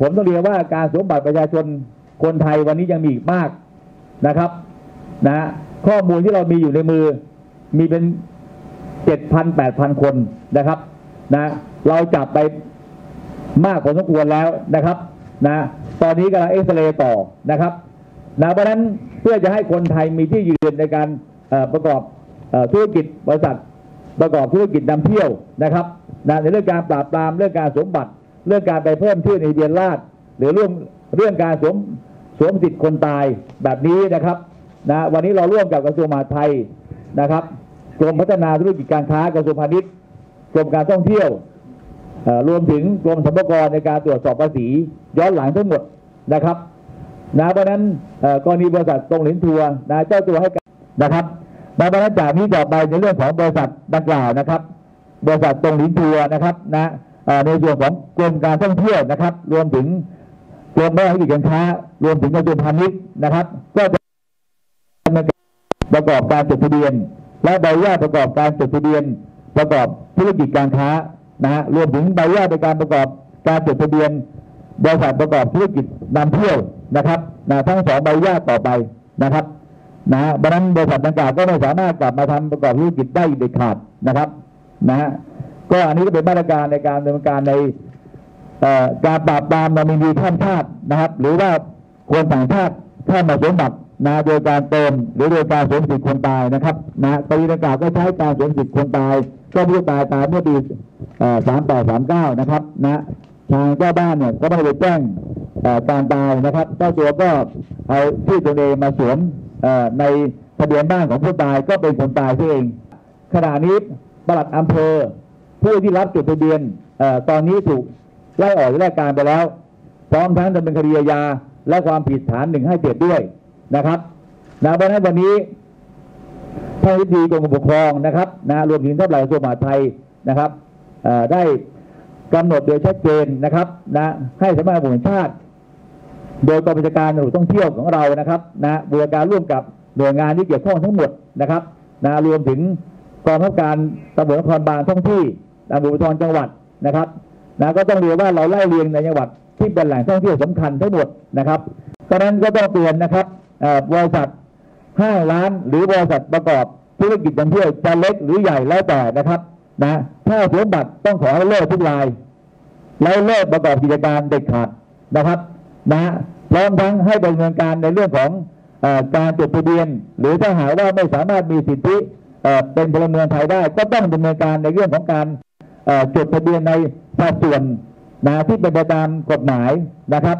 ผมต้องเรียนว่าการสวมบัตรประชาชนคนไทยวันนี้ยังมีอีกมากนะครับนะข้อมูลที่เรามีอยู่ในมือมีเป็นเจ็ดพันแปดพันคนนะครับนะเราจับไปมากพอสมควรแล้วนะครับนะตอนนี้กำลังเอ็กซเรย์ต่อนะครับนะเพราะนั้นเพื่อจะให้คนไทยมีที่ยืนในการประกอบธุรกิจบริษัทประกอบธุรกิจนำเที่ยวนะครับนะในเรื่องการปราบปรามเรื่องการสวมบัตร เรื่องการไปเพิ่มชื่อในเบียนราษฎรหรือเรื่องเรื่องการสวมสวมสิทธิ์คนตายแบบนี้นะครับนะวันนี้เราร่วมกับกระทรวงมหาดไทยนะครับกรมพัฒนาธุรกิจการค้ากระทรวงพาณิชย์กรมการท่องเที่ยวรวมถึงกรมสรรพากรในการตรวจสอบภาษีย้อนหลังทั้งหมดนะครับนะเพราะนั้นกรณีบริษัทตรงหลินทัวร์นะเจ้าตัวให้การนะครับนะเพราะนั้นจากนี้ต่อไปในเรื่องของบริษัทดังกล่าวนะครับ บริษัทตรงหลินทัวร์นะครับนะ ในส่วนของกรมการท่องเที่ยวนะครับ รวมถึงกรมแม่ธุรกิจการค้ารวมถึงกระทรวงพาณิชย์นะครับ ก็จะประกอบการจดทะเบียน และใบอนุญาตประกอบการจดทะเบียน ประกอบธุรกิจการค้านะฮะรวมถึงใบอนุญาตในการประกอบการจดทะเบียนบริษัทประกอบธุรกิจนำเที่ยวนะครับนะทั้งสองใบอนุญาตต่อไปนะครับนะฮะดังนั้นบริษัทดังกล่าวก็ไม่สามารถกลับมาทำประกอบธุรกิจได้เด็ดขาดนะครับนะฮะ ก็อันนี้ก็เป็นมาตรการในการดำเนินการในการปราบปรามนอมินีข้ามชาตินะครับ หรือว่าคนต่างชาติเข้ามาสวมบัตรนะโดยการเติมหรือโดยการสวมสิทธิคนตายนะครับนะกรณีดังกล่าวก็ใช้การสวมสิทธิคนตาย ก็ผู้ตายตายเมื่อปีสามแปดสามเก้านะครับนะทางเจ้าบ้านเนี่ยก็ไม่ได้ไปแจ้งเอ่อการตายนะครับเจ้าตัวก็เอาชื่อตัวเองมาสวมในทะเบียนบ้านของผู้ตายก็เป็นคนตายเองขณะนี้ปลัดอำเภอ ผู้ที่รับจดทะเบียนตอนนี้ถูกไล่ออกจากราชการไปแล้ว พร้อมทั้งดำเนินคดีอาและความผิดฐานหนึ่งให้เจ็ดด้วยนะครับนะเพราะฉะนั้นวันนี้ท่านวิธีกรมปกครองนะครับนะรวมถึงท่านหลายกระทรวงมหาดไทยนะครับได้กำหนดโดยชัดเจนนะครับนะให้สำนักงานตำรวจแห่งชาติ โดยกองบัญชาการตำรวจท่องเที่ยวของเรานะครับนะบูรณาการร่วมกับหน่วยงานที่เกี่ยวข้องทั้งหมดนะครับนะรวมถึงกองบังคับการตำรวจนครบาลท้องที่ ตำรวจภูธรจังหวัดนะครับนะก็ต้องเรียนว่าเราไล่เรียงในจังหวัดที่เป็นแหล่งท่องเที่ยวสำคัญทั้งหมดนะครับเพราะนั้นก็ต้องเตือนนะครับบริษัทห้างร้านหรือบริษัทประกอบธุรกิจท่องเที่ยวจะเล็กหรือใหญ่แล้วแต่นะครับนะถ้าสวมบัตรต้องขอให้เลิกทุกราย แล้วเลิกประกอบกิจการเด็ดขาดนะครับนะพร้อมทั้งให้ดำเนินการในเรื่องของอการจดทะเบียน หรือถ้าหากว่าไม่สามารถมีสิทธิเป็นพลเมืองไทยได้ ก็ต้องดำเนินการในเรื่องของการ จดทะเบียนในสัดส่วนนะที่เป็นไปตามกฎหมายนะครับ